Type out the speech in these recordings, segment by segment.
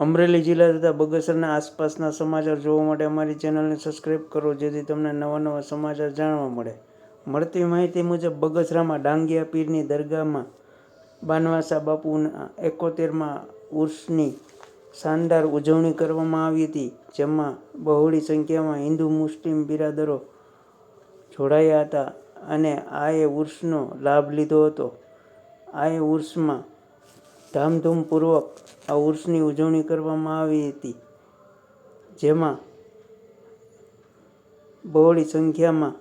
અમરેલી જિલ્લા તથા બગસરના આસપાસના સમાચાર જોવા માટે અમારી ચેનલને સબસ્ક્રાઈબ કરો, જેથી તમને નવા નવા સમાચાર જાણવા મળે. મળતી માહિતી મુજબ, બગસરામાં ડાંગિયા પીરની દરગાહમાં બાનવાસા બાપુના એકોતેરમાં ઉર્સની શાનદાર ઉજવણી કરવામાં આવી હતી, જેમાં બહોળી સંખ્યામાં હિન્દુ, મુસ્લિમ બિરાદરો જોડાયા હતા અને આ એ ઉર્સનો લાભ લીધો હતો. આ એ ઉર્સમાં ધામધૂમપૂર્વક આ ઉર્સની ઉજવણી કરવામાં આવી હતી, જેમાં બહોળી સંખ્યામાં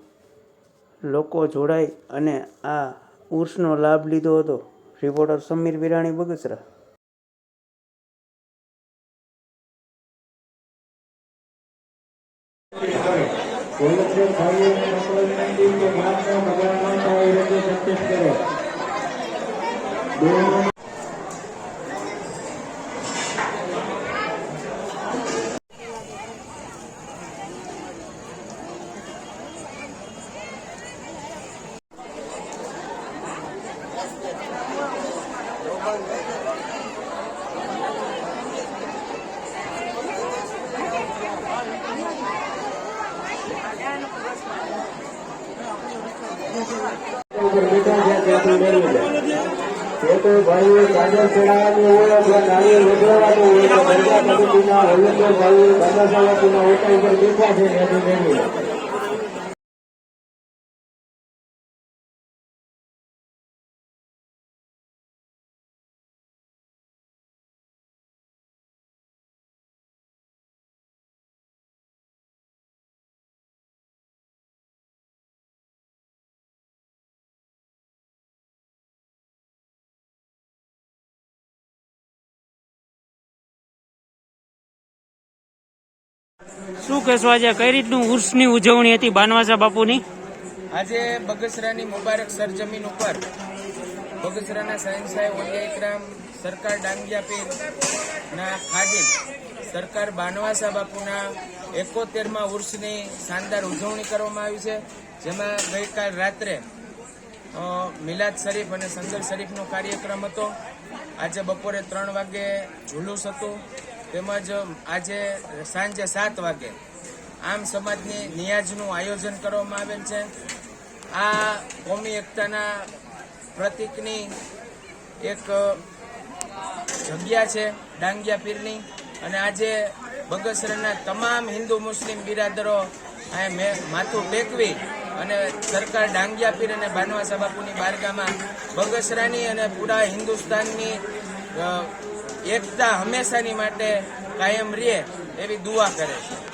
લોકો જોડાઈ અને આ ઉર્સનો લાભ લીધો હતો. રિપોર્ટર સમીર વિરાણી, બગસરા. ભાઈઓ અને જે કોઈ ભાઈઓ ચાદર ચડાવવાની હોય અથવા નાળિયેર વધવાનું હોય તો કમિટીના વોલંટિયર ભાઈઓ દાદા સાહેબના બેઠા છે ત્યાંથી શું કહેશો આજે? કઈ રીતનું ઉર્સની ઉજવણી હતી બાનવાસા બાપુની? આજે બગસરાની મુબારક સરજમીન ઉપર બગસરાના સાયન્સ સાહેબ ઓલિયા સરકાર ડાંગિયા ના ખાદિમ સરકાર બાનવાસા બાપુના એકોતેરમાં ઉર્સની શાનદાર ઉજવણી કરવામાં આવી છે, જેમાં ગઈકાલ રાત્રે મિલાદ શરીફ અને સંગર શરીફનો કાર્યક્રમ હતો. આજે બપોરે ત્રણ વાગે જુલુસ હતું. તેમજ આજે સાંજે સાત વાગે આમ સમાજની નિયાજનું આયોજન કરવામાં આવેલ છે. આ કોમી એકતાના પ્રતિકની એક જગ્યા છે, ડાંગિયા પીરની. અને આજે બગસરાના તમામ હિન્દુ મુસ્લિમ બિરાદરો માથું ટેકવી અને સરકાર ડાંગિયા પીર અને બાનવાસા બાપુની બારગામાં બગસરાની અને પૂરા હિન્દુસ્તાનની એકતા હંમેશાની માટે કાયમ રહે એવી દુઆ કરે છે.